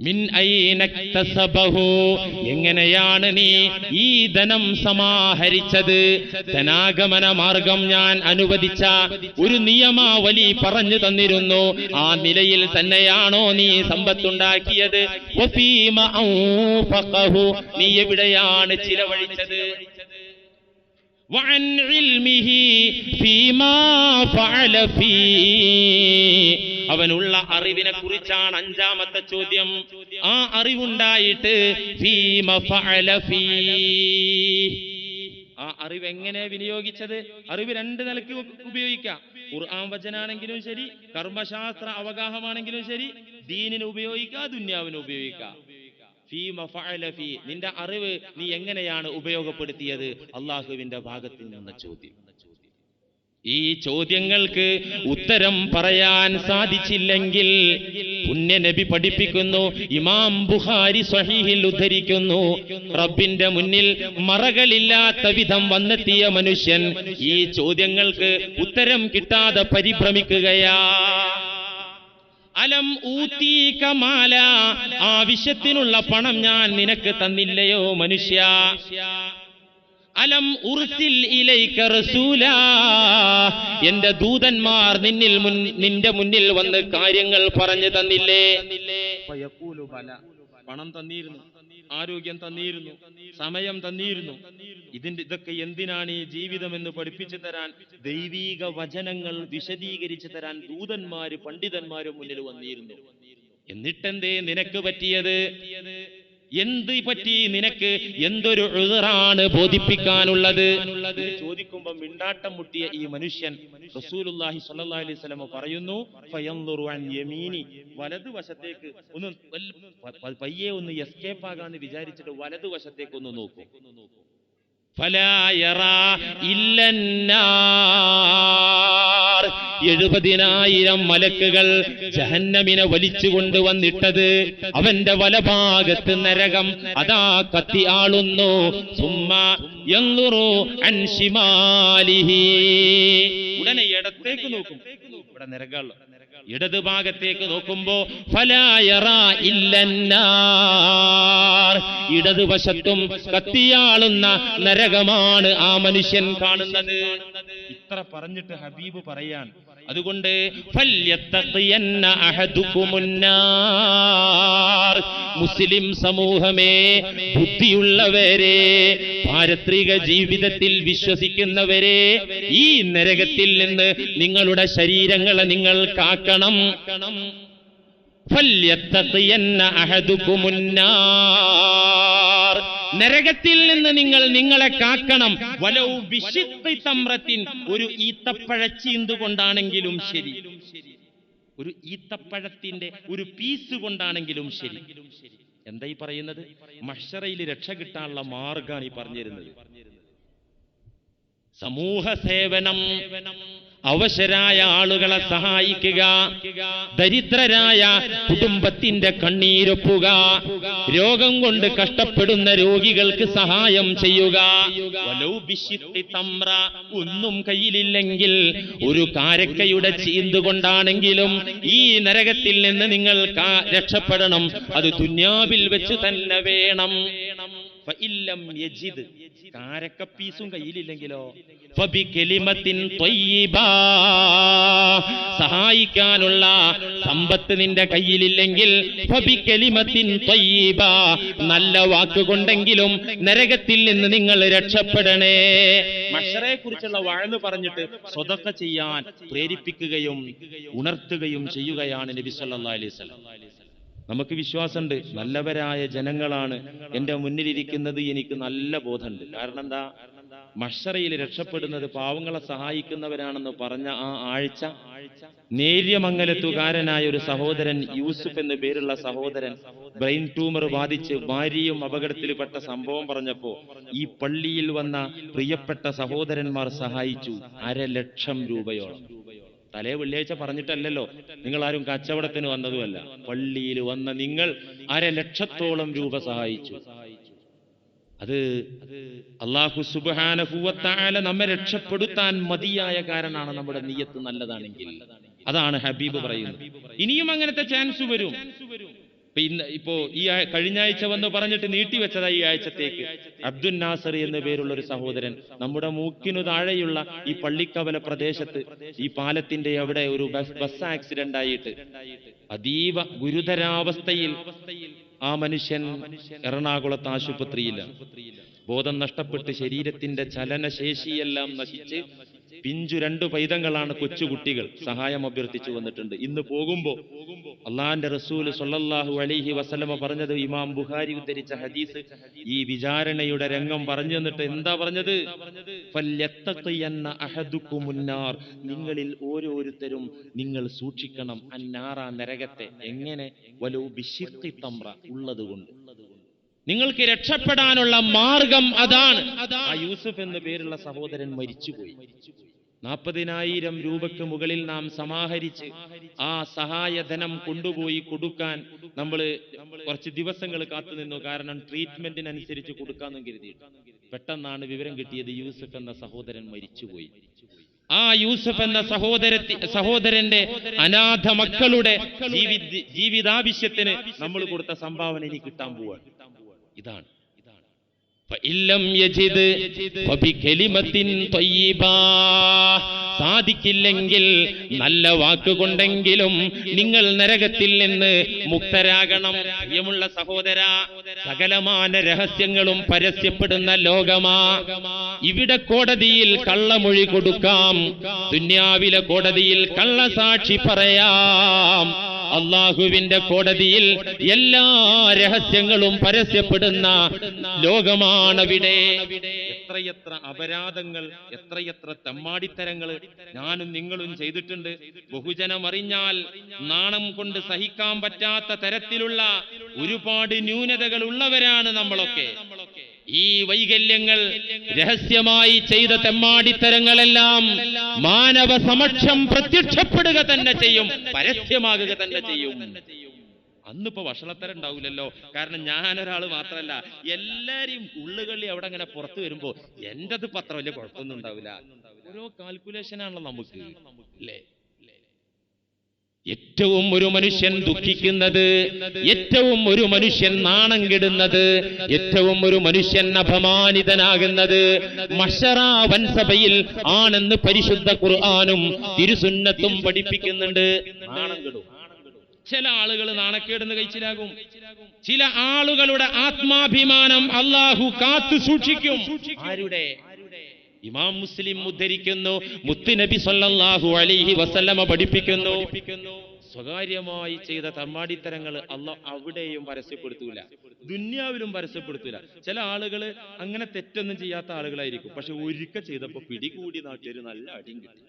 മിൻ ഐനക്തസബഹു എങ്ങനെയാണ് നീ ഈ ധനം സമാഹരിച്ചത് ധനാഗമന മാർഗം ഞാൻ അനുവദിച്ച ഒരു നിയമാവലി പറഞ്ഞു തന്നിരുന്നു ആ നിലയിൽ തന്നെയാണോ നീ സമ്പത്തുണ്ടാക്കിയത് വഫീമ ഔഫഖഹു നീ എവിടെയാണ് ചിലവഴിച്ചത് وعن علمه فيما فعل فيه അവനുള്ള അറിവിനെ കുറിച്ചാണ് അഞ്ചാമത്തെ ചോദ്യം. ആ അറിവുണ്ടായിട്ട് ആ അറിവ് എങ്ങനെ വിനിയോഗിച്ചത്? അറിവ് രണ്ട് നിലയ്ക്ക് ഉപയോഗിക്കാം. ഖുർആൻ വചനാണെങ്കിലും ശരി കർമ്മശാസ്ത്ര അവഗാഹമാണെങ്കിലും ശരി ദീനിന് ഉപയോഗിക്കാം ദുന്യാവിന് ഉപയോഗിക്കാം. നിന്റെ അറിവ് നീ എങ്ങനെയാണ് ഉപയോഗപ്പെടുത്തിയത്? അള്ളാഹുവിന്റെ ഭാഗത്തിൽ നിന്ന ചോദ്യം. ഈ ചോദ്യങ്ങൾക്ക് ഉത്തരം പറയാൻ സാധിച്ചില്ലെങ്കിൽ പുണ്യനബി പഠിപ്പിക്കുന്നു ഇമാം ബുഹാരി സഹീഹിൽ ഉദ്ധരിക്കുന്നു. റബ്ബിന്റെ മുന്നിൽ മറകളില്ലാത്ത വിധം വന്നെത്തിയ മനുഷ്യൻ ഈ ചോദ്യങ്ങൾക്ക് ഉത്തരം കിട്ടാതെ പരിഭ്രമിക്കുകയാ. അലം ഊത്തീക മാല ആവശ്യത്തിനുള്ള പണം ഞാൻ നിനക്ക് തന്നില്ലയോ മനുഷ്യ. അലം ഉർസിൽ ഇലൈക റസൂല. എന്റെ ദൂതന്മാർ നിന്നിൽ മുൻ നിന്റെ മുന്നിൽ വന്ന് കാര്യങ്ങൾ പറഞ്ഞു തന്നില്ലേ. പണം തന്നിരുന്നു ആരോഗ്യം തന്നിരുന്നു സമയം തന്നിരുന്നു. ഇതിന്റെ ഇതൊക്കെ എന്തിനാണ് ഈ ജീവിതം എന്ന് പഠിപ്പിച്ചു തരാൻ ദൈവീക വചനങ്ങൾ വിശദീകരിച്ചു തരാൻ ദൂതന്മാര് പണ്ഡിതന്മാരും മുന്നിൽ വന്നിരുന്നു? എന്നിട്ടെന്തേ നിനക്ക് പറ്റിയത്? എന്ത് പറ്റി നിനക്ക്? എന്തൊരു എതിറാണ് ബോധിപ്പിക്കാനുള്ളത്? ചോദിക്കുമ്പോൾ ചോദിക്കുമ്പോ മിണ്ടാട്ടം മുട്ടിയ ഈ മനുഷ്യൻ റസൂലുള്ളാഹി സ്വല്ലല്ലാഹി അലൈഹി വസല്ലം പറയുന്നു യമീനി. വലതുവശത്തേക്ക് ഒന്ന് പയ്യെ ഒന്ന് എസ്കേപ്പ് ആകാന്ന് വിചാരിച്ചിട്ട് വലതുവശത്തേക്ക് ഒന്ന് നോക്കൂ. എഴുപതിനായിരം മലക്കുകൾ ജഹന്നമിനെ വലിച്ചു കൊണ്ടുവന്നിട്ടത് അവന്റെ വലഭാഗത്ത് നരകം അതാ കത്തി ആളുന്നു. സുമ്മ എന്നുറോ അൻ ശിമാലിഹി ഉടനെ ഇടത്തേക്ക് നോക്കും. ഇവിടെ നരകമുള്ള ഇടത് ഭാഗത്തേക്ക് നോക്കുമ്പോ ഇടതുവശത്തും കത്തിയാളുന്ന നരകമാണ് ആ മനുഷ്യൻ കാണുന്നത്. ഇത്ര പറഞ്ഞിട്ട് ഹബീബ് പറയാൻ അതുകൊണ്ട്. മുസ്ലിം സമൂഹമേ ബുദ്ധിയുള്ളവരെ പാരത്രിക ജീവിതത്തിൽ വിശ്വസിക്കുന്നവരെ ഈ നരകത്തിൽ നിന്ന് നിങ്ങളുടെ ശരീരങ്ങളെ നിങ്ങൾ കാക്കണം ഫല്യത്തഖിയന്ന അഹദുക്കുമുന്നാർ. നരകത്തിൽ നിന്ന് നിങ്ങൾ നിങ്ങളെ കാക്കണം. വലൗ വിശുദ്ധി തമ്രത്തിൻ ഒരു ഈത്തപ്പഴച്ചീന്ത് കൊണ്ടാണെങ്കിലും ശരി. ഒരു ഈത്തപ്പഴത്തിന്റെ ഒരു പീസ് കൊണ്ടാണെങ്കിലും ശരി. എന്തായി പറയുന്നത്? മഷറയിൽ രക്ഷ കിട്ടാനുള്ള മാർഗാണ് ഈ പറഞ്ഞിരുന്നത്. സമൂഹ സേവനം അവശരായ ആളുകളെ സഹായിക്കുക. ദരിദ്രരായ കുടുംബത്തിന്റെ കണ്ണീരൊപ്പുക. രോഗം കൊണ്ട് കഷ്ടപ്പെടുന്ന രോഗികൾക്ക് സഹായം ചെയ്യുക. തമ്ര ഒന്നും കയ്യിലില്ലെങ്കിൽ ഒരു കാരക്കയുടെ ചീന്തുകൊണ്ടാണെങ്കിലും ഈ നരകത്തിൽ നിന്ന് നിങ്ങൾ രക്ഷപ്പെടണം. അത് തുന്യാവിൽ വെച്ച് തന്നെ വേണം. കാരക്ക പീസും കയ്യിലില്ലെങ്കിലോ. സഹായിക്കാനുള്ള സമ്പത്ത് നിന്റെ കയ്യിലില്ലെങ്കിൽ. നല്ല വാക്കുകൊണ്ടെങ്കിലും നരകത്തിൽ നിന്ന് നിങ്ങൾ രക്ഷപ്പെടണേ. മഷറെ കുറിച്ചുള്ള വാഴ്ന്നു പറഞ്ഞിട്ട് സ്വതക്ക ചെയ്യാൻ പ്രേരിപ്പിക്കുകയും ഉണർത്തുകയും ചെയ്യുകയാണ് നബി അലൈഹി വസല്ലം. നമുക്ക് വിശ്വാസമുണ്ട്. നല്ലവരായ ജനങ്ങളാണ് എന്റെ മുന്നിലിരിക്കുന്നത്. എനിക്ക് നല്ല ബോധമുണ്ട്. കാരണം എന്താ? മഷറയിൽ രക്ഷപ്പെടുന്നത് പാവങ്ങളെ സഹായിക്കുന്നവരാണെന്ന് പറഞ്ഞ ആ ആഴ്ച നേര്യമംഗലത്തുകാരനായ ഒരു സഹോദരൻ യൂസുഫ് എന്ന പേരുള്ള സഹോദരൻ ബ്രെയിൻ ട്യൂമർ ബാധിച്ച് ഭാര്യയും അപകടത്തിൽപ്പെട്ട സംഭവം പറഞ്ഞപ്പോ ഈ പള്ളിയിൽ വന്ന പ്രിയപ്പെട്ട സഹോദരന്മാർ സഹായിച്ചു. അരലക്ഷം രൂപയോളം. തലേ വെള്ളിയാഴ്ച പറഞ്ഞിട്ടല്ലല്ലോ. നിങ്ങൾ ആരും കച്ചവടത്തിന് വന്നതുമല്ല. പള്ളിയിൽ വന്ന നിങ്ങൾ അര ലക്ഷത്തോളം രൂപ സഹായിച്ചു. അത് അള്ളാഹു സുബാനഹുവത്താല നമ്മെ രക്ഷപ്പെടുത്താൻ മതിയായ കാരണമാണ് നമ്മുടെ നീയത്ത് നല്ലതാണെങ്കിൽ. അതാണ് ഹബീബ് പറയുന്നത്. ഇനിയും അങ്ങനത്തെ ചാൻസ് വരും. ഇപ്പൊ ഇന്ന് ഇപ്പോ ഈ കഴിഞ്ഞ ആഴ്ച വന്ന് പറഞ്ഞിട്ട് നീട്ടിവെച്ചതാ ഈ ആഴ്ചത്തേക്ക്. അബ്ദുൽ നാസർ എന്ന പേരുള്ള ഒരു സഹോദരൻ നമ്മുടെ മൂക്കിനു താഴെയുള്ള ഈ പള്ളിക്കവല പ്രദേശത്ത് ഈ പാലത്തിന്റെ അവിടെ ഒരു ബസ് ആക്സിഡന്റ് ആയിട്ട് അതീവ ഗുരുതരാവസ്ഥയിൽ ആ മനുഷ്യൻ എറണാകുളത്ത് ആശുപത്രിയില്ല ബോധം നഷ്ടപ്പെട്ട് ശരീരത്തിന്റെ ചലനശേഷിയെല്ലാം നശിച്ച് പിഞ്ചു രണ്ടു പൈതങ്ങളാണ് കൊച്ചുകുട്ടികൾ. സഹായം അഭ്യർത്ഥിച്ചു വന്നിട്ടുണ്ട്. ഇന്ന് പോകുമ്പോ അള്ളാന്റെ റസൂൽ സൊല്ലാഹു അലൈഹി വസലമ പറഞ്ഞത് ഇമാം ബുഹാരി ഉദ്ധരിച്ച ഹദീസ്. ഈ വിചാരണയുടെ രംഗം പറഞ്ഞു തന്നിട്ട് എന്താ പറഞ്ഞത്. നിങ്ങളിൽ ഓരോരുത്തരും നിങ്ങൾ സൂക്ഷിക്കണം. അന്നാറ നരകത്തെ. എങ്ങനെ? വലു ബിശിഖി തമ്ര ഉള്ളതുകൊണ്ട്. നിങ്ങൾക്ക് രക്ഷപ്പെടാനുള്ള മാർഗം അതാണ്. ആ യൂസഫ് എന്ന പേരുള്ള സഹോദരൻ മരിച്ചുപോയി. നാൽപ്പതിനായിരം രൂപയ്ക്ക് മുകളിൽ നാം സമാഹരിച്ച് ആ സഹായധനം കൊണ്ടുപോയി കൊടുക്കാൻ നമ്മൾ കുറച്ച് ദിവസങ്ങൾ കാത്തു നിന്നു. കാരണം ട്രീറ്റ്മെന്റിനനുസരിച്ച് കൊടുക്കാമെന്നും കരുതി പെട്ടെന്നാണ് വിവരം കിട്ടിയത് യൂസഫ് എന്ന സഹോദരൻ മരിച്ചുപോയി. ആ യൂസഫ് എന്ന സഹോദര സഹോദരന്റെ അനാഥ മക്കളുടെ ജീവിത ജീവിതാവശ്യത്തിന് നമ്മൾ കൊടുത്ത സംഭാവന ഇനി കിട്ടാൻ പോവാണ്. ഇതാണ്. സാധിക്കില്ലെങ്കിൽ നല്ല വാക്കുകൊണ്ടെങ്കിലും നിങ്ങൾ നരകത്തിൽ നിന്ന് മുക്തരാകണം. പ്രിയമുള്ള സഹോദര സകലമാന രഹസ്യങ്ങളും പരസ്യപ്പെടുന്ന ലോകമാ. ഇവിടെ കോടതിയിൽ കള്ളമൊഴി കൊടുക്കാം. ദുന്യാവിലെ കോടതിയിൽ കള്ളസാക്ഷി പറയാം. അള്ളാഹുവിന്റെ കോടതിയിൽ എല്ലാ രഹസ്യങ്ങളും പരസ്യപ്പെടുന്ന ലോകമാണവിടെ. എത്രയെത്ര അപരാധങ്ങൾ എത്രയെത്ര തമ്മാടിത്തരങ്ങൾ ഞാനും നിങ്ങളും ചെയ്തിട്ടുണ്ട്. ബഹുജനം അറിഞ്ഞാൽ നാണം കൊണ്ട് സഹിക്കാൻ പറ്റാത്ത തരത്തിലുള്ള ഒരുപാട് ന്യൂനതകൾ ഉള്ളവരാണ് നമ്മളൊക്കെ. ഈ വൈകല്യങ്ങൾ രഹസ്യമായി ചെയ്ത തെമ്മാടിത്തരങ്ങളെല്ലാം മാനവ സമക്ഷം പ്രത്യക്ഷപ്പെടുക തന്നെ ചെയ്യും പരസ്യമാകുക തന്നെ ചെയ്യും. അന്നിപ്പോ വഷളത്തരം ഉണ്ടാവില്ലല്ലോ കാരണം ഞാനൊരാൾ മാത്രല്ല. എല്ലാരെയും ഉള്ളുകളി അവിടെ അങ്ങനെ പുറത്തു വരുമ്പോ എന്റെത് പത്ര വലിയ കുഴപ്പമൊന്നും ഉണ്ടാവില്ല. ഓരോ കാൽക്കുലേഷൻ ആണല്ലോ നമുക്ക്. അല്ലേ? ഏറ്റവും ഒരു മനുഷ്യൻ ദുഃഖിക്കുന്നത് ഏറ്റവും ഒരു മനുഷ്യൻ നാണം കെടുന്നത് ഏറ്റവും ഒരു മനുഷ്യൻ അപമാനിതനാകുന്നത് മഷറ വൻസഭയിൽ ആണെന്ന് പരിശുദ്ധ ഖുർആാനും തിരുസുന്നത്തും പഠിപ്പിക്കുന്നുണ്ട്. നാണം കെടും. ചില ആളുകൾ നാണക്കേടുന്ന കഴിച്ചിലാകും. ചില ആളുകളുടെ ആത്മാഭിമാനം അള്ളാഹു കാത്തു സൂക്ഷിക്കും. ആരുടെ? ഇമാം മുസ്ലിം ഉദ്ധരിക്കുന്നു മുത്തുനബി സല്ലല്ലാഹു അലൈഹി വസല്ലമ പഠിപ്പിക്കുന്നു. സ്വകാര്യമായി ചെയ്ത തമ്മാടിത്തരങ്ങൾ അല്ല അവിടെയും പരസ്യപ്പെടുത്തൂല ദുന്യാവിലും പരസ്യപ്പെടുത്തൂല. ചില ആളുകൾ അങ്ങനെ തെറ്റൊന്നും ചെയ്യാത്ത ആളുകളായിരിക്കും. പക്ഷെ ഒരിക്കൽ ചെയ്തപ്പോ പിടികൂടി നാട്ടിയൊരു നല്ല അടിയും കിട്ടി.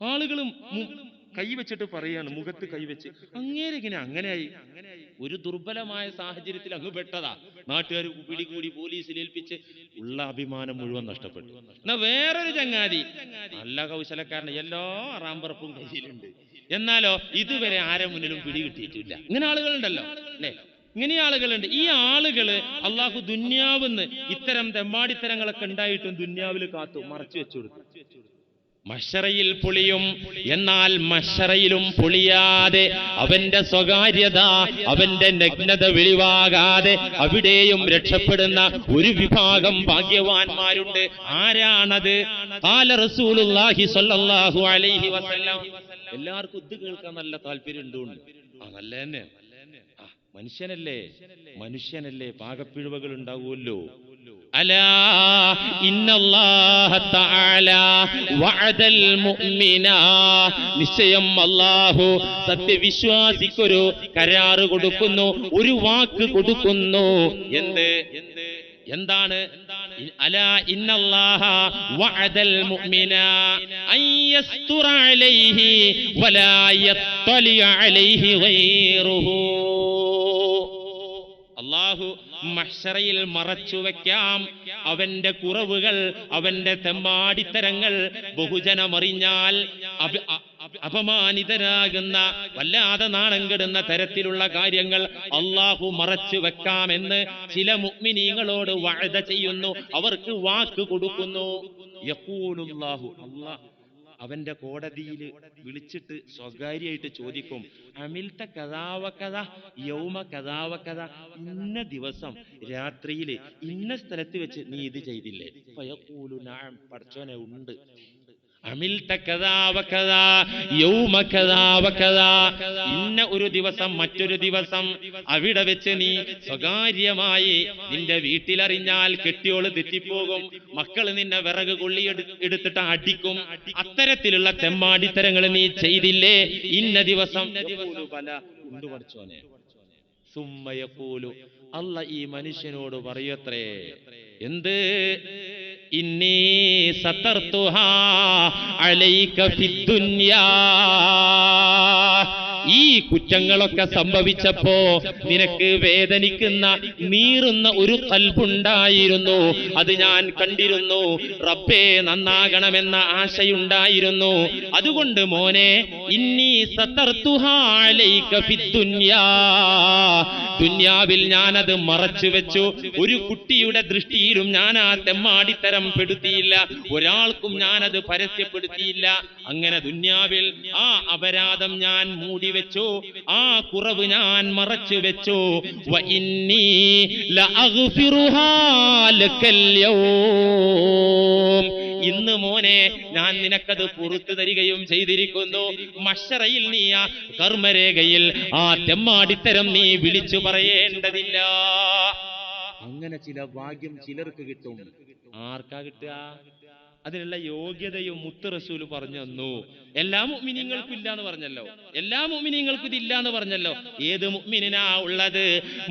ആളുകളും കൈവച്ചിട്ട് പറയാണ് മുഖത്ത് കൈവച്ച്. അങ്ങേരെ ഇങ്ങനെ അങ്ങനെയായി. ഒരു ദുർബലമായ സാഹചര്യത്തിൽ അങ്ങ് പെട്ടതാ. നാട്ടുകാർ പിടികൂടി പോലീസിൽ ഏൽപ്പിച്ച് ഉള്ള അഭിമാനം മുഴുവൻ നഷ്ടപ്പെട്ടു. എന്നാ വേറൊരു ചങ്ങാതി. നല്ല കൗശലക്കാരൻ എല്ലാ റാമ്പറപ്പും കയ്യിലുണ്ട്. എന്നാലോ ഇതുവരെ ആരെ മുന്നിലും പിടികിട്ടിയിട്ടില്ല. ഇങ്ങനെ ആളുകളുണ്ടല്ലോ അല്ലേ? ഇങ്ങനെ ആളുകളുണ്ട്. ഈ ആളുകൾ അള്ളാഹു ദുന്യാവെന്ന് ഇത്തരം തെമ്മാടിത്തരങ്ങളൊക്കെ ഉണ്ടായിട്ടും ദുന്യാവിൽ കാത്തു മറച്ചു വെച്ചു കൊടുക്കും മഷറയിൽ പുളിയും എന്നാൽ മഷറയിലും പുളിയാതെ അവന്റെ സ്വകാര്യത അവന്റെ നഗ്നത വെളിവാകാതെ അവിടെയും രക്ഷപ്പെടുന്ന ഒരു വിഭാഗം ഭാഗ്യവാന്മാരുണ്ട്. ആരാണത്? എല്ലാവർക്കും ഇത് കേൾക്കാൻ നല്ല താല്പര്യം ഉണ്ടുണ്ട് ആ നല്ല തന്നെ മനുഷ്യനല്ലേ? മനുഷ്യനല്ലേ? പാകപ്പിഴവുകൾ ഉണ്ടാവുമല്ലോ. മുഅ്മിന. നിശ്ചയം അല്ലാഹു സത്യവിശ്വാസിക്കൊരു കരാറ് കൊടുക്കുന്നു ഒരു വാക്ക് കൊടുക്കുന്നു. എന്ത്? എന്താണ്? അലാ ഇന്നല്ലാഹ വഅദൽ മുഅ്മിന. അലൈഹി വലാ യത്തലി അലൈഹി ഗൈറുഹു. അള്ളാഹു മഷറയിൽ മറച്ചു വയ്ക്കാം അവന്റെ കുറവുകൾ അവന്റെ തെമ്മാടിത്തരങ്ങൾ ബഹുജനമറിഞ്ഞാൽ അപമാനിതരാകുന്ന വല്ലാതെ നാണം കെടുന്ന തരത്തിലുള്ള കാര്യങ്ങൾ അള്ളാഹു മറച്ചു വെക്കാമെന്ന് ചില മുഗ്മിനീങ്ങളോട് വഴുത ചെയ്യുന്നു. അവർക്ക് വാക്ക് കൊടുക്കുന്നു. യഖൂലുല്ലാഹു അല്ലാഹ് അവന്റെ കോടതിയിൽ വിളിച്ചിട്ട് സ്വകാര്യമായിട്ട് ചോദിക്കും അമിൽത്ത കഥാവ കഥ യൗമ കഥാവ കഥ ഇന്ന ദിവസം രാത്രിയിൽ ഇന്ന സ്ഥലത്ത് വെച്ച് നീ ഇത് ചെയ്തില്ലേ? ഫയഖൂലു നഅം പടച്ചോനെ ഉണ്ട്. ഇന്ന ഒരു ദിവസം മറ്റൊരു ദിവസം അവിടെ വെച്ച് നീ സ്വകാര്യമായി നിന്റെ വീട്ടിലറിഞ്ഞാൽ കെട്ടിയോൾ തെറ്റിപ്പോകും. മക്കൾ നിന്നെ വിറക് കൊള്ളി എടുത്തിട്ട് അടിക്കും. അത്തരത്തിലുള്ള തെമ്മാടിത്തരങ്ങൾ നീ ചെയ്തില്ലേ? ഇന്ന ദിവസം. സുമ്മയെ പോലും പഠിച്ചോനെ? അല്ല ഈ മനുഷ്യനോട് പറയത്രേ എന്ത്? ഇന്നീ സതർത്തുഹാ അലൈക ഫിദ്ദുന്യാ ഈ കുറ്റങ്ങളൊക്കെ സംഭവിച്ചപ്പോ നിനക്ക് വേദനിക്കുന്ന നീറുന്ന ഒരു കൽബുണ്ടായിരുന്നു അത് ഞാൻ കണ്ടിരുന്നു. റബ്ബേ നന്നാകണമെന്ന ആശയുണ്ടായിരുന്നു. അതുകൊണ്ട് മോനെ ഇന്നീ ദുന്യാവിൽ ഞാനത് മറച്ചു വെച്ചു. ഒരു കുട്ടിയുടെ ദൃഷ്ടിയിലും ഞാൻ ആ തെമ്മാടിത്തരം പെടുത്തിയില്ല. ഒരാൾക്കും ഞാനത് പരസ്യപ്പെടുത്തിയില്ല. അങ്ങനെ ദുന്യാവിൽ ആ അപരാധം ഞാൻ മൂടി വെച്ചു. ആ കുറവ് ഞാൻ മറച്ചു വെച്ചു. ഇന്ന് മോനെ ഞാൻ നിനക്കത് പുറത്തു തരികയും ചെയ്തിരിക്കുന്നു. മഷറയിൽ നീ ആ കർമ്മരേഖയിൽ ആ തെമ്മാടിത്തരം നീ വിളിച്ചു പറയേണ്ടതില്ല. അങ്ങനെ ചില ഭാഗ്യം ചിലർക്ക് കിട്ടും. ആർക്കാ കിട്ടുക? അതിനുള്ള യോഗ്യതയും മുത്ത് റസൂൽ പറഞ്ഞു തന്നു. എല്ലാ മുഅ്മിനീങ്ങൾക്കും ഇല്ല എന്ന് പറഞ്ഞല്ലോ. എല്ലാ മുഅ്മിനീങ്ങൾക്കും ഇതില്ല എന്ന് പറഞ്ഞല്ലോ. ഏത് മുഗ്മിനാ ഉള്ളത്?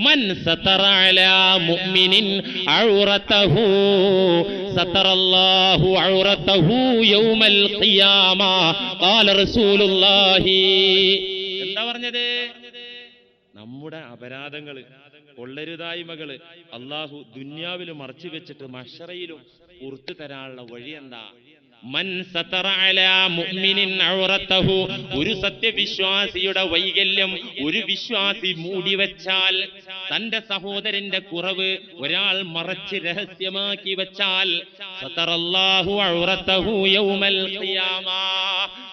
മൻ സതറ അലാ മുഅ്മിനിൻ സതറല്ലാഹു യൗമൽ ഖിയാമ. റസൂലുള്ളാഹി. എന്താ പറഞ്ഞത്? നമ്മുടെ അപരാധങ്ങൾ കൊള്ളരുതായ്മകൾ അള്ളാഹു ദുന്യാവിൽ മറച്ചു വെച്ചിട്ട് മഷറയിലും പുറത്തു തരാനുള്ള വഴി എന്താ ഒരു സത്യവിശ്വാസിയുടെ വൈകല്യം ഒരു വിശ്വാസി മൂടിവെച്ചാൽ തന്റെ സഹോദരന്റെ കുറവ് ഒരാൾ മറച്ച് രഹസ്യമാക്കി വെച്ചാൽ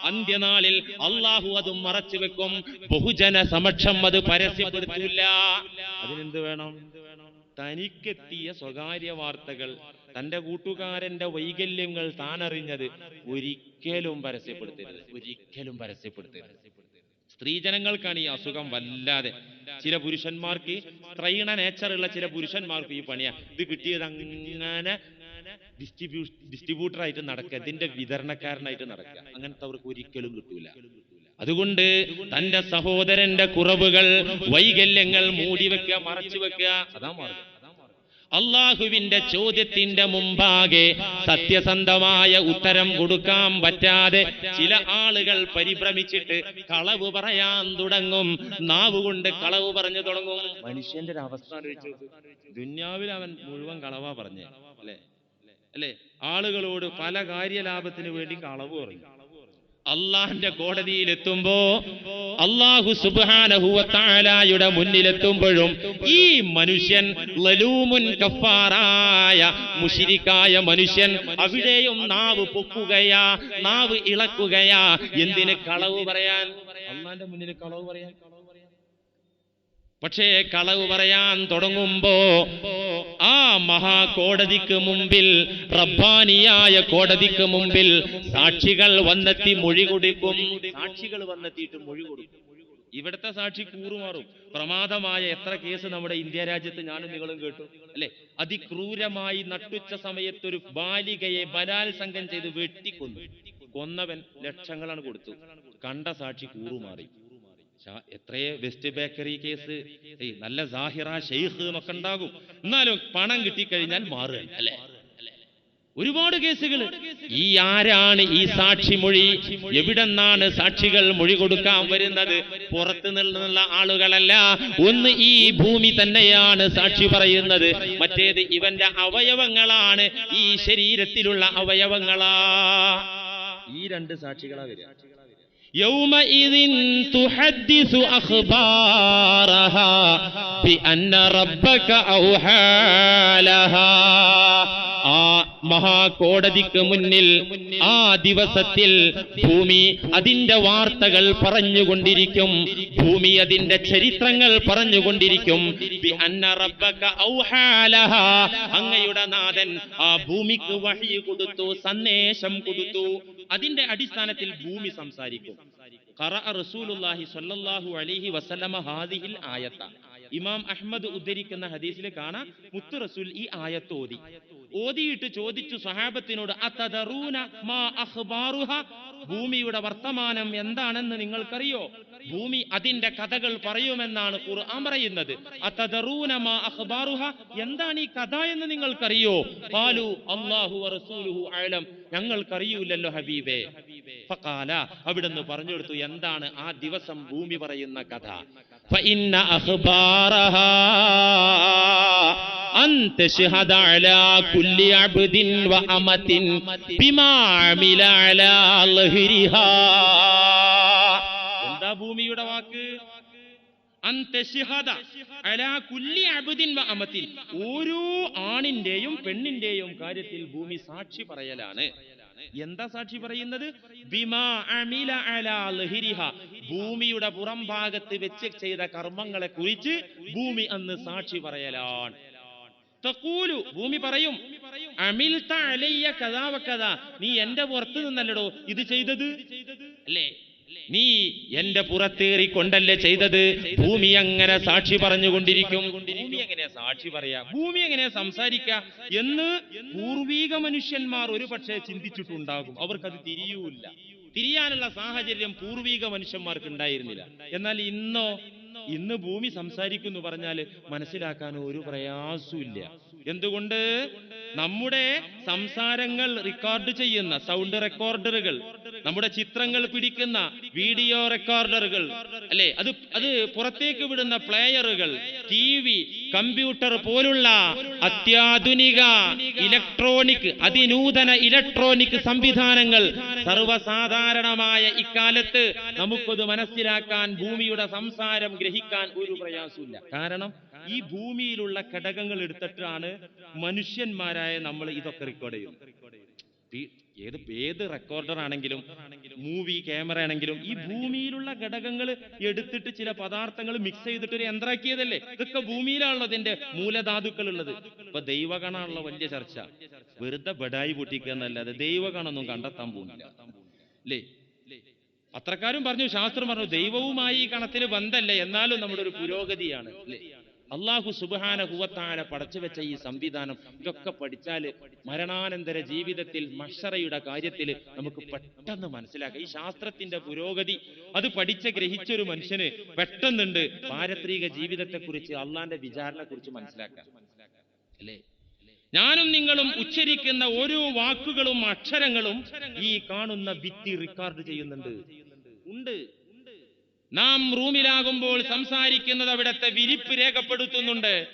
അന്ത്യനാളിൽ അള്ളാഹു അത് മറച്ചു വെക്കും. ബഹുജന സമക്ഷം അത് പരസ്യപ്പെടുത്തില്ല. അതിനെന്ത് വേണം? തനിക്കെത്തിയ സ്വകാര്യ വാർത്തകൾ. തന്റെ കൂട്ടുകാരന്റെ വൈകല്യങ്ങൾ താൻ അറിഞ്ഞത് ഒരിക്കലും പരസ്യപ്പെടുത്തരുത്. ഒരിക്കലും പരസ്യപ്പെടുത്തരുത്. സ്ത്രീജനങ്ങൾക്കാണ് ഈ അസുഖം വല്ലാതെ. ചില പുരുഷന്മാർക്ക് സ്ത്രൈണ നേച്ചറുള്ള ചില പുരുഷന്മാർക്ക് ഈ പണിയാ. ഇത് കിട്ടിയത് അങ്ങനെ ഡിസ്ട്രിബ്യൂ ഡിസ്ട്രിബ്യൂട്ടറായിട്ട് നടക്കുക. ഇതിന്റെ വിതരണക്കാരനായിട്ട് നടക്കുക. അങ്ങനത്തെ അവർക്ക് ഒരിക്കലും കിട്ടൂല. അതുകൊണ്ട് തന്റെ സഹോദരന്റെ കുറവുകൾ വൈകല്യങ്ങൾ മൂടി വെക്കുക മറച്ചു വെക്കുക അതാ മാർഗം. അള്ളാഹുവിന്റെ ചോദ്യത്തിന്റെ മുമ്പാകെ സത്യസന്ധമായ ഉത്തരം കൊടുക്കാൻ പറ്റാതെ ചില ആളുകൾ പരിഭ്രമിച്ചിട്ട് കളവ് പറയാൻ തുടങ്ങും. നാവ് കൊണ്ട് കളവ് പറഞ്ഞു തുടങ്ങും. മനുഷ്യന്റെ ഒരു അവസ്ഥ ദുന്യാവിൽ അവൻ മുഴുവൻ കളവാ പറഞ്ഞു. അല്ലേ? അല്ലേ? ആളുകളോട് പല കാര്യലാഭത്തിന് വേണ്ടി കളവ് പറഞ്ഞു അള്ളാഹിന്റെ കോടതിയിലെത്തുമ്പോ അള്ളാഹു സുബാനഹുവത്താലായുടെ മുന്നിലെത്തുമ്പോഴും ഈ മനുഷ്യൻ ലലൂമുൻ കഫാറായ മുഷിരിക്കായ മനുഷ്യൻ അവിടെയും നാവ് പൊക്കുകയാ നാവ് ഇളക്കുകയാ. എന്തിന് കളവ് പറയാൻ? അള്ളാന്റെ മുന്നിൽ കളവ് പറയാൻ. പക്ഷേ കളവ് പറയാൻ തുടങ്ങുമ്പോ ആ മഹാകോടതിക്ക് മുമ്പിൽ റബ്ബാനിയായ കോടതിക്ക് മുമ്പിൽ സാക്ഷികൾ വന്നെത്തി മൊഴി കൊടുക്കും. സാക്ഷികൾ വന്നെത്തിയിട്ട് മൊഴി കൊടുക്കും. ഇവിടുത്തെ സാക്ഷി കൂറുമാറും. പ്രമാദമായ എത്ര കേസ് നമ്മുടെ ഇന്ത്യ രാജ്യത്ത് ഞാനും നിങ്ങളും കേട്ടു. അല്ലെ? അതിക്രൂരമായി നട്ടുച്ച സമയത്ത് ഒരു ബാലികയെ ബലാത്സംഗം ചെയ്ത് വെട്ടിക്കൊന്നു. കൊന്നവൻ ലക്ഷങ്ങളാണ് കൊടുത്തു. കണ്ട സാക്ഷി കൂറുമാറി. എത്രയേ വെസ്റ്റ് ബേക്കറി കേസ്. നല്ല സാഹിറ ഷെയ്ഖ് എന്നൊക്കെ ഉണ്ടാകും. എന്നാലും പണം കിട്ടിക്കഴിഞ്ഞാൽ മാറുക അല്ലേ? ഒരുപാട് കേസുകൾ ഈ ആരാണ് ഈ സാക്ഷി മൊഴി? എവിടെന്നാണ് സാക്ഷികൾ മൊഴി കൊടുക്കാൻ വരുന്നത്? പുറത്തു നിന്നുള്ള ആളുകളല്ല. ഒന്ന് ഈ ഭൂമി തന്നെയാണ് സാക്ഷി പറയുന്നത്. മറ്റേത് ഇവന്റെ അവയവങ്ങളാണ്. ഈ ശരീരത്തിലുള്ള അവയവങ്ങളാ. ഈ രണ്ട് സാക്ഷികളാ വരിക. يومئذ تحدث أخبارها بأن ربك أوحى لها ആ മഹാകോടതിക്ക് മുന്നിൽ ആ ദിവസത്തിൽ ഭൂമി അതിന്റെ വാർത്തകൾ പറഞ്ഞുകൊണ്ടിരിക്കും ഭൂമി അതിന്റെ ചരിത്രങ്ങൾ പറഞ്ഞുകൊണ്ടിരിക്കും ബി അന്ന റബ്ബക ഔഹാലഹാ. അങ്ങയുടെ നാഥൻ ആ ഭൂമിക്ക് വഹി കൊടുത്തു സന്ദേശം കൊടുത്തു അതിന്റെ അടിസ്ഥാനത്തിൽ ഭൂമി സംസാരിക്കും. റസൂലുള്ളാഹി സ്വല്ലല്ലാഹു അലൈഹി വസല്ലമ ഹാദിഹിൽ ആയത്ത. ഇമാം അഹമ്മദ് ഉദ്ധരിക്കുന്ന ഹദീസിൽ കാണാം മുത്തു റസൂൽ ഈ ആയത്ത് ഓതി. ഓതിയിട്ട് ചോദിച്ചു സഹാബത്തിനോട് ഭൂമിയുടെ വർത്തമാനം എന്താണെന്ന് നിങ്ങൾക്കറിയോ? ഭൂമി അതിന്റെ കഥകൾ പറയുമെന്നാണ് ഖുർആൻ പറയുന്നത് അതദറൂന മാ അഖ്ബാറുഹ എന്താണ് ഈ കഥ എന്ന് നിങ്ങൾക്കറിയോ ഖാലു അല്ലാഹു വറസൂലുഹു അഅലം ഞങ്ങൾക്കറിയൂലല്ലോ ഹബീബേ ഫഖാല അവിടുന്ന് പറഞ്ഞു കൊടുത്തു എന്താണ് ആ ദിവസം ഭൂമി പറയുന്ന കഥ فإن أخبارها أن تشهد على كل عبد وأمة بما عمل على ظهرها എന്താ ഭൂമിയുടെ വാക്ക്. ഓരോ ആണിന്റെയും പെണ്ണിന്റെയും കാര്യത്തിൽ ഭൂമി സാക്ഷി പറയലാണ്. എന്താ സാക്ഷി പറയുന്നത്? ഭൂമിയുടെ പുറം ഭാഗത്ത് വെച്ച് ചെയ്ത കർമ്മങ്ങളെ കുറിച്ച് ഭൂമി അന്ന് സാക്ഷി പറയലാണ്. ഭൂമി പറയും അമിൽ അലയ്യ കഥ നീ എന്റെ പുറത്ത് നിന്നല്ലടോ ഇത് ചെയ്തത്? അല്ലേ? നീ എന്റെ പുറത്തേറിക്കൊണ്ടല്ലേ ചെയ്തത്? ഭൂമി അങ്ങനെ സാക്ഷി പറഞ്ഞുകൊണ്ടിരിക്കും? ഭൂമി എങ്ങനെ സാക്ഷി പറയാ? ഭൂമി എങ്ങനെ സംസാരിക്ക? എന്ന് പൂർവീക മനുഷ്യന്മാർ ഒരു പക്ഷേ ചിന്തിച്ചിട്ടുണ്ടാകും. അവർക്കത് തിരിയൂല്ല. തിരിയാനുള്ള സാഹചര്യം പൂർവീക മനുഷ്യന്മാർക്ക് ഉണ്ടായിരുന്നില്ല. എന്നാൽ ഇന്നോ ഇന്ന് ഭൂമി സംസാരിക്കുന്നു പറഞ്ഞാൽ മനസ്സിലാക്കാൻ ഒരു പ്രയാസമില്ല എന്തുകൊണ്ട് നമ്മുടെ സംസാരങ്ങൾ റെക്കോർഡ് ചെയ്യുന്ന സൗണ്ട് റെക്കോർഡറുകൾ നമ്മുടെ ചിത്രങ്ങൾ പിടിക്കുന്ന വീഡിയോ റെക്കോർഡറുകൾ അല്ലെ? അത് അത് പുറത്തേക്ക് വിടുന്ന പ്ലെയറുകൾ ടി വി കമ്പ്യൂട്ടർ പോലുള്ള അത്യാധുനിക ഇലക്ട്രോണിക് അതിനൂതന ഇലക്ട്രോണിക് സംവിധാനങ്ങൾ സർവസാധാരണമായ ഇക്കാലത്ത് നമുക്കത് മനസ്സിലാക്കാൻ ഭൂമിയുടെ സംസാരം ഗ്രഹിക്കാൻ ഒരു പ്രയാസമില്ല കാരണം ഈ ഭൂമിയിലുള്ള ഘടകങ്ങൾ എടുത്തിട്ടാണ് മനുഷ്യന്മാരായ നമ്മൾ ഇതൊക്കെ റെക്കോർഡ് ചെയ്യുന്നത്. ഏത് ഏത് റെക്കോർഡർ ആണെങ്കിലും മൂവി ക്യാമറ ആണെങ്കിലും ഈ ഭൂമിയിലുള്ള ഘടകങ്ങൾ എടുത്തിട്ട് ചില പദാർത്ഥങ്ങൾ മിക്സ് ചെയ്തിട്ട് ഒരു യന്ത്രാക്കിയതല്ലേ? ഇതൊക്കെ ഭൂമിയിലാണല്ലോ ഇതിന്റെ മൂലധാതുക്കൾ ഉള്ളത്. ഇപ്പൊ ദൈവഗണാണല്ലോ വലിയ ചർച്ച. വെറുതെ ബഡായി പൊട്ടിക്കുക എന്നല്ലാതെ ദൈവഗണൊന്നും കണ്ടെത്താൻ പോകുന്നില്ല. അല്ലേ പത്രക്കാരും പറഞ്ഞു ശാസ്ത്രം പറഞ്ഞു ദൈവവുമായി ഈ കണത്തിന് ബന്ധല്ലേ? എന്നാലും നമ്മുടെ ഒരു പുരോഗതിയാണ്. അല്ലേ അള്ളാഹു സുബാന ഹുവത്താന പടച്ചു വെച്ച ഈ സംവിധാനം ഇതൊക്കെ പഠിച്ചാൽ മരണാനന്തര ജീവിതത്തിൽ മഷറയുടെ കാര്യത്തിൽ നമുക്ക് പെട്ടെന്ന് മനസ്സിലാക്കാം. ഈ ശാസ്ത്രത്തിന്റെ പുരോഗതി അത് പഠിച്ച ഗ്രഹിച്ചൊരു മനുഷ്യന് പെട്ടെന്നുണ്ട് പാരത്രിക ജീവിതത്തെക്കുറിച്ച് അള്ളാന്റെ വിചാരണെ കുറിച്ച് മനസ്സിലാക്കാം. അല്ലേ? ഞാനും നിങ്ങളും ഉച്ചരിക്കുന്ന ഓരോ വാക്കുകളും അക്ഷരങ്ങളും ഈ കാണുന്ന ഭിത്തി റെക്കോർഡ് ചെയ്യുന്നുണ്ട്. ഉണ്ട്. നാം റൂമിലാകുമ്പോൾ സംസാരിക്കുന്നത് അവിടത്തെ വിരിപ്പ് രേഖപ്പെടുത്തുന്നുണ്ട്.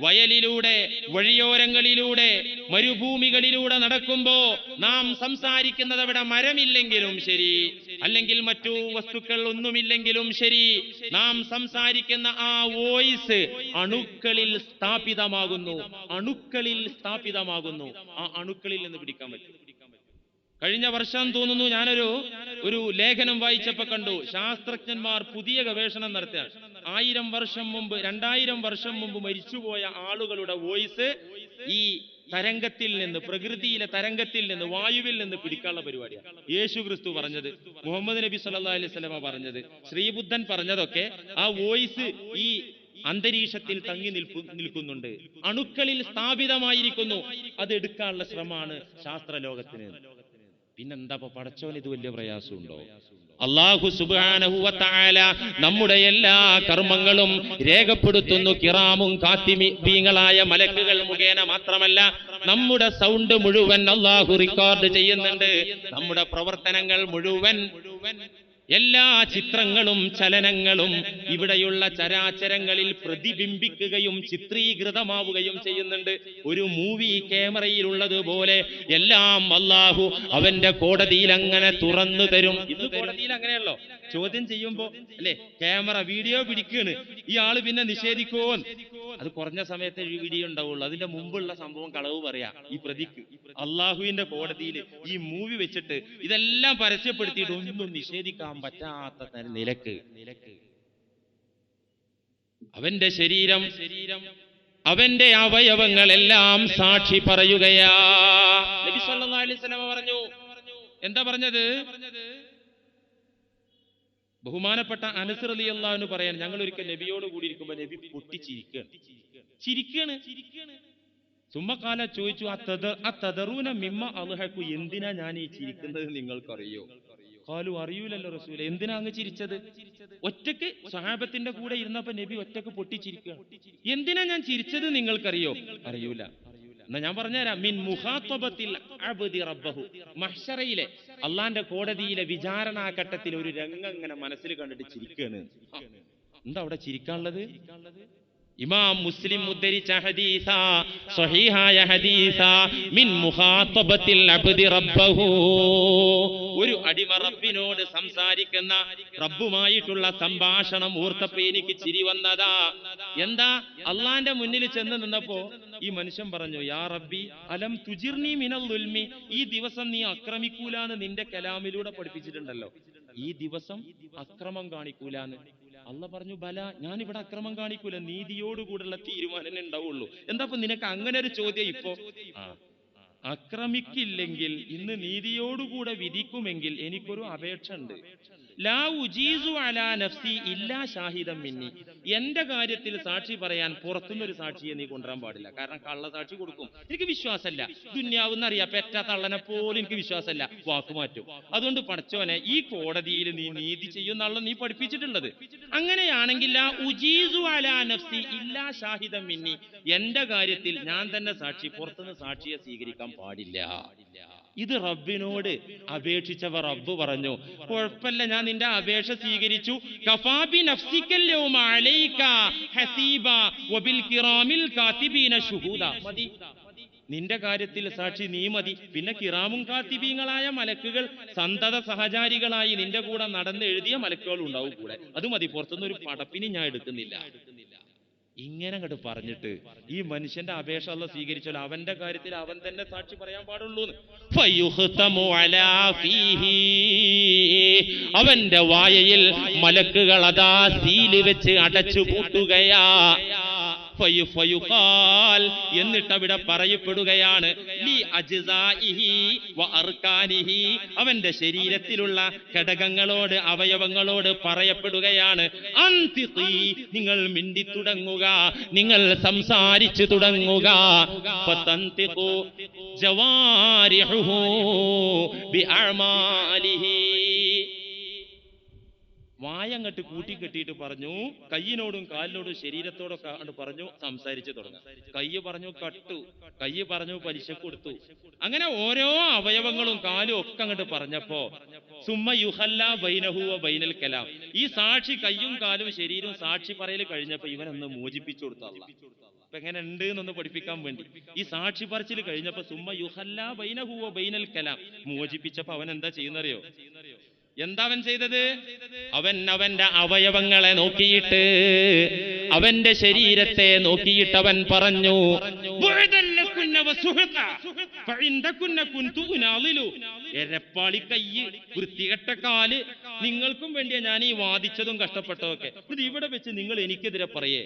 വയലിലൂടെ വഴിയോരങ്ങളിലൂടെ മരുഭൂമികളിലൂടെ നടക്കുമ്പോ നാം സംസാരിക്കുന്നത് അവിടെ മരമില്ലെങ്കിലും ശരി അല്ലെങ്കിൽ മറ്റു വസ്തുക്കൾ ഒന്നുമില്ലെങ്കിലും ശരി നാം സംസാരിക്കുന്ന ആ വോയിസ് അണുക്കളിൽ സ്ഥാപിതമാകുന്നു അണുക്കളിൽ സ്ഥാപിതമാകുന്നു. ആ അണുക്കളിൽ നിന്ന് പിടിക്കാൻ പറ്റും. കഴിഞ്ഞ വർഷം തോന്നുന്നു ഞാനൊരു ഒരു ലേഖനം വായിച്ചപ്പോ കണ്ടു. ശാസ്ത്രജ്ഞന്മാർ പുതിയ ഗവേഷണം നടത്തിയ. ആയിരം വർഷം മുമ്പ് രണ്ടായിരം വർഷം മുമ്പ് മരിച്ചുപോയ ആളുകളുടെ വോയിസ് ഈ തരംഗത്തിൽ നിന്ന് പ്രകൃതിയിലെ തരംഗത്തിൽ നിന്ന് വായുവിൽ നിന്ന് പിടിക്കാനുള്ള പരിപാടിയാണ് യേശു ക്രിസ്തു പറഞ്ഞത് മുഹമ്മദ് നബി സല്ലാ അലൈഹി സ്വലമ പറഞ്ഞത് ശ്രീബുദ്ധൻ പറഞ്ഞതൊക്കെ ആ വോയിസ് ഈ അന്തരീക്ഷത്തിൽ തങ്ങി നിൽപ്പു നിൽക്കുന്നുണ്ട്. അണുക്കളിൽ സ്ഥാപിതമായിരിക്കുന്നു. അത് എടുക്കാനുള്ള ശ്രമമാണ് ശാസ്ത്രലോകത്തിന്. പിന്നെന്താ ഇപ്പൊ പടച്ചോൻ ഇത് വലിയ പ്രയാസമുണ്ടോ? അള്ളാഹു സുബാനഹുവത്തായ നമ്മുടെ എല്ലാ കർമ്മങ്ങളും രേഖപ്പെടുത്തുന്നു. കിറാമും കാത്തിമീങ്ങളായ മലക്കുകൾ മുഖേന മാത്രമല്ല നമ്മുടെ സൗണ്ട് മുഴുവൻ അള്ളാഹു റെക്കോർഡ് ചെയ്യുന്നുണ്ട്. നമ്മുടെ പ്രവർത്തനങ്ങൾ മുഴുവൻ മുഴുവൻ എല്ലാ ചിത്രങ്ങളും ചലനങ്ങളും ഇവിടെയുള്ള ചരാചരങ്ങളിൽ പ്രതിബിംബിക്കുകയും ചിത്രീകൃതമാവുകയും ചെയ്യുന്നുണ്ട്. ഒരു മൂവി ക്യാമറയിലുള്ളത് പോലെ എല്ലാം അള്ളാഹു അവന്റെ കോടതിയിൽ അങ്ങനെ തുറന്നു തരും. ഇത് കോടതിയിൽ അങ്ങനെയല്ലോ. ചോദ്യം ചെയ്യുമ്പോ അല്ലെ ക്യാമറ വീഡിയോ പിടിക്കുന്നു ഈ ആൾ പിന്നെ നിഷേധിക്കോ അത് കുറഞ്ഞ സമയത്തെ വീഡിയോ ഉണ്ടാവുള്ളൂ. അതിന്റെ മുമ്പുള്ള സംഭവം കളവ് പറയാ. ഈ പ്രതിക്ക്. അള്ളാഹുവിന്റെ കോടതിയിൽ ഈ മൂവി വെച്ചിട്ട് ഇതെല്ലാം പരസ്യപ്പെടുത്തിയിട്ട് ഒന്നും നിഷേധിക്കാൻ പറ്റാത്ത നിലയ്ക്ക്. അവന്റെ ശരീരം ശരീരം അവന്റെ അവയവങ്ങളെല്ലാം സാക്ഷി പറയുകയാ. നബി അലൈഹി വസല്ലം പറഞ്ഞു. എന്താ പറഞ്ഞത്? ബഹുമാനപ്പെട്ട അനസർ അലി അള്ളാഹുന്ന് പറയാൻ ഞങ്ങൾ ഒരിക്കൽ നബിയോട് കൂടി ഇരിക്കുമ്പോ നബി പൊട്ടിച്ചിരിക്കുകയാണ് ചിരിക്കുകയാണ് സുമ്മക്കാല ചോദിച്ചു "അത്തദ- അത്തദറൂന മിമ്മ അൽഹഖു എന്തിനാ ഞാൻ ഈ ചിരിക്കുന്നത് നിങ്ങൾക്കറിയോ? കാലു അറിയൂലല്ലോ റസൂല എന്തിനാ അങ്ങ് ചിരിച്ചത്? ഒറ്റയ്ക്ക് സഹാബത്തിന്റെ കൂടെ ഇരുന്നപ്പോ നബി ഒറ്റയ്ക്ക് പൊട്ടിച്ചിരിക്കുക എന്തിനാ ഞാൻ ചിരിച്ചത് നിങ്ങൾക്കറിയോ? അറിയൂല. എന്നാ ഞാൻ പറഞ്ഞുതരാം. മിൻ മുഖാത്വബത്തിൽ അബ്ദി റബ്ബഹു. മഹ്ശറയിലെ അള്ളാന്റെ കോടതിയിലെ വിചാരണാഘട്ടത്തിൽ ഒരു രംഗം ഇങ്ങനെ മനസ്സിൽ കണ്ടിട്ട് ചിരിക്കുകയാണ് എന്താ അവിടെ ചിരിക്കാനുള്ളത്? ഇമാം മുസ്ലിം ഉദ്ധരിച്ച ഹദീസ സ്വഹീഹായ ഹദീസ മിൻ മുഖാത്തബത്തിൽ അബ്ദി റബ്ബഹു. ഒരു അടിമ റബ്ബിനോട് സംസാരിക്കുന്ന റബ്ബുമായിട്ടുള്ള സംഭാഷണം ഓർത്തപ്പോ എനിക്ക് ചിരി വന്നതാ. എന്താ? അള്ളാന്റെ മുന്നിൽ ചെന്ന് നിന്നപ്പോ ഈ മനുഷ്യൻ പറഞ്ഞു യാ റബ്ബി അലം തുജിർനി മിനൽ ഈ ദിവസം നീ അക്രമിക്കൂലാന്ന് നിന്റെ കലാമിലൂടെ പഠിപ്പിച്ചിട്ടുണ്ടല്ലോ. ഈ ദിവസം അക്രമം കാണിക്കൂല എന്ന് അല്ല പറഞ്ഞു ബല ഞാനിവിടെ അക്രമം കാണിക്കൂല നീതിയോടുകൂടെയുള്ള തീരുമാനം ഉണ്ടാവുള്ളൂ. എന്താ ഇപ്പൊ നിനക്ക് അങ്ങനെ ഒരു ചോദ്യം ഇപ്പോ? അക്രമിക്കില്ലെങ്കിൽ ഇന്ന് നീതിയോടുകൂടെ വിധിക്കുമെങ്കിൽ എനിക്കൊരു അപേക്ഷ ഉണ്ട്. ലാ അലാ നഫ്സി ഇല്ലാ ഷാഹിദം മിന്നി. എന്റെ കാര്യത്തിൽ സാക്ഷി പറയാൻ പുറത്തുനിന്നൊരു സാക്ഷിയെ നീ കൊണ്ടുവരാൻ പാടില്ല. കാരണം കള്ള സാക്ഷി കൊടുക്കും. എനിക്ക് വിശ്വാസമല്ല. ദുന്യാവെന്ന് അറിയാം. പെറ്റ തള്ളനെ പോലും എനിക്ക് വിശ്വാസമല്ല. വാക്ക് മാറ്റും. അതുകൊണ്ട് പഠിച്ചോനെ ഈ കോടതിയിൽ നീ നീതി ചെയ്യുന്നുള്ള നീ പഠിപ്പിച്ചിട്ടുള്ളത്. അങ്ങനെയാണെങ്കിൽ അലാ നഫ്സി ഇല്ലാ ഷാഹിദം മിന്നി. എന്റെ കാര്യത്തിൽ ഞാൻ തന്നെ സാക്ഷി പുറത്തുനിന്ന് സാക്ഷിയെ സ്വീകരിക്കാൻ പാടില്ല. ഇത് റബ്ബിനോട് അപേക്ഷിച്ചവർ റബ്ബ് പറഞ്ഞു. കുഴപ്പമില്ല ഞാൻ നിന്റെ അപേക്ഷ സ്വീകരിച്ചു. കഫാബി മതി. നിന്റെ കാര്യത്തിൽ സാക്ഷി നീ മതി. പിന്നെ കിറാമും കാത്തിബീങ്ങളായ മലക്കുകൾ സന്തത സഹചാരികളായി നിന്റെ കൂടെ നടന്ന് എഴുതിയ മലക്കുകൾ ഉണ്ടാവും കൂടെ. അത് മതി പുറത്തുനിന്ന് ഒരു പടപ്പിനി ഞാൻ എടുക്കുന്നില്ല. ഇങ്ങനെ അങ്ങോട്ട് പറഞ്ഞിട്ട് ഈ മനുഷ്യന്റെ അപേക്ഷ അല്ല സ്വീകരിച്ചാൽ അവന്റെ കാര്യത്തിൽ അവൻ തന്നെ സാക്ഷി പറയാൻ പാടുള്ളൂ അവന്റെ വായയിൽ മലക്കുകൾ അതാ സീൽ വെച്ച് അടച്ചു പൂട്ടുകയാ എന്നിട്ട് അവിടെ പറയപ്പെടുകയാണ്. അവന്റെ ശരീരത്തിലുള്ള ഘടകങ്ങളോട് അവയവങ്ങളോട് പറയപ്പെടുകയാണ്. നിങ്ങൾ മിണ്ടി തുടങ്ങുക നിങ്ങൾ സംസാരിച്ചു തുടങ്ങുക. ഫതന്തിഖു ബി വായങ്ങട്ട് കൂട്ടിക്കെട്ടിയിട്ട് പറഞ്ഞു കയ്യിനോടും കാലിനോടും ശരീരത്തോടൊക്കെ അങ്ങോട്ട് പറഞ്ഞു സംസാരിച്ചു തുടങ്ങി കയ്യ് പറഞ്ഞു കട്ടു കയ്യ് പറഞ്ഞു പലിശ കൊടുത്തു. അങ്ങനെ ഓരോ അവയവങ്ങളും കാലും ഒക്കെ അങ്ങോട്ട് പറഞ്ഞപ്പോ സുമ യുഹല്ല ബൈനഹുവ ബൈനൽ കലാം. ഈ സാക്ഷി കയ്യും കാലും ശരീരവും സാക്ഷി പറയൽ കഴിഞ്ഞപ്പോ ഇവനൊന്ന് മോചിപ്പിച്ചു കൊടുത്തല്ല എങ്ങനെ ഉണ്ട് എന്നൊന്ന് പഠിപ്പിക്കാൻ വേണ്ടി. ഈ സാക്ഷി പറച്ചിൽ കഴിഞ്ഞപ്പോ സുമ യുഹല്ല ബൈനഹുവ ബൈനൽ കലാം. മോചിപ്പിച്ചപ്പോ അവൻ എന്താ ചെയ്യുന്നറിയോ? എന്താ അവൻ ചെയ്തത്? അവൻ അവന്റെ അവയവങ്ങളെ നോക്കിയിട്ട് അവന്റെ ശരീരത്തെ നോക്കിയിട്ട് അവൻ പറഞ്ഞു എരപ്പാളി വൃത്തികെട്ട കാൽ. നിങ്ങൾക്കും വേണ്ടിയാ ഞാൻ ഈ വാദിച്ചതും കഷ്ടപ്പെട്ടതൊക്കെ. ഇത് ഇവിടെ വെച്ച് നിങ്ങൾ എനിക്കെതിരെ പറയേ.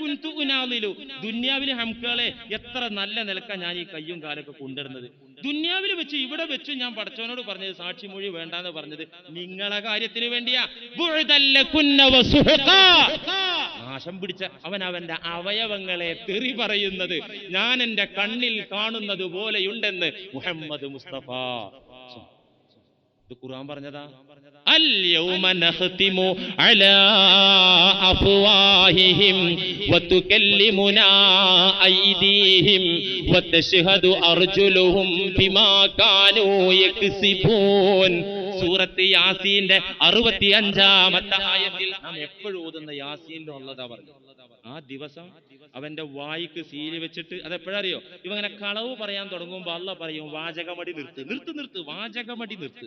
കുൻതു ഉനാളിലു. ദുന്യാവിലെ ഹംകളെ എത്ര നല്ല നിലക്കാ ഞാൻ ഈ കയ്യും കാലൊക്കെ കൊണ്ടുവരുന്നത്. ദുന്യാവിൽ വെച്ച് ഇവിടെ വെച്ച് ഞാൻ പഠിച്ചവനോട് പറഞ്ഞത് സാക്ഷി മൊഴി വേണ്ടാന്ന് പറഞ്ഞത് നിങ്ങളെ കാര്യത്തിന് വേണ്ടിയാ. ബുഅദല്ലകുന്ന വസുഹഖ. നാശം പിടിച്ച അവൻ അവന്റെ അവയവങ്ങളെ തെറി പറയുന്നത് ഞാൻ എന്റെ കണ്ണിൽ കാണുന്നത് പോലെയുണ്ടെന്ന് മുഹമ്മദ് മുസ്തഫ ഇത് ഖുർആൻ പറഞ്ഞതാ اليوم نختم على أفواههم وتكلمنا أيديهم وتشهد أرجلهم بما كانوا يكسبون സൂറത്ത് യാസീന്റെ അറുപത്തി അഞ്ചാമത്തെ ആയത്തിൽ നാം എപ്പോഴും ഓതുന്ന യാസീന്റെ ഉള്ളതാ പറഞ്ഞു ആ ദിവസം അവന്റെ വായിക്ക് സീൽ വെച്ചിട്ട് അത് എപ്പോഴറിയോ ഇവങ്ങനെ കളവ് പറയാൻ തുടങ്ങുമ്പോ അല്ല പറയും വാചകമടി നിർത്ത് നിർത്ത് നിർത്ത് വാചകമടി നിർത്ത്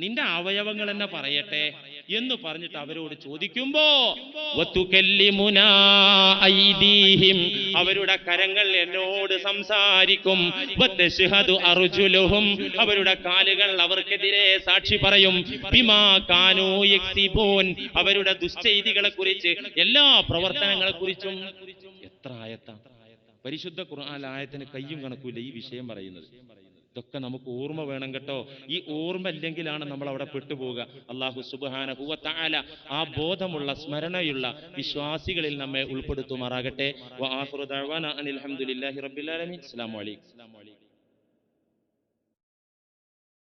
നിന്റെ അവയവങ്ങൾ എന്നെ പറയട്ടെ എന്ന് പറഞ്ഞിട്ട് അവരോട് ചോദിക്കുമ്പോ. അവരുടെ കരങ്ങൾ എന്നോട് സംസാരിക്കും. അവരുടെ കാലുകൾ അവർക്കെതിരെ സാക്ഷി പറയും. അവരുടെ ദുശ്ചെയ്തികളെ കുറിച്ച് എല്ലാ പ്രവർത്തനങ്ങളെ കുറിച്ചും എത്ര ആയത്താ? പരിശുദ്ധ ഖുർആൻ ആയത്തിന് കയ്യും കണക്കൂല ഈ വിഷയം പറയുന്നത്. ഇതൊക്കെ നമുക്ക് ഓർമ്മ വേണം കേട്ടോ. ഈ ഓർമ്മ ഇല്ലെങ്കിലാണ് നമ്മൾ അവിടെ പെട്ടുപോകുക അള്ളാഹു സുബാന ആ ബോധമുള്ള സ്മരണയുള്ള വിശ്വാസികളിൽ നമ്മെ ഉൾപ്പെടുത്തുമാറാകട്ടെ. വ ആഖിറു ദഅ്വാന അനിൽ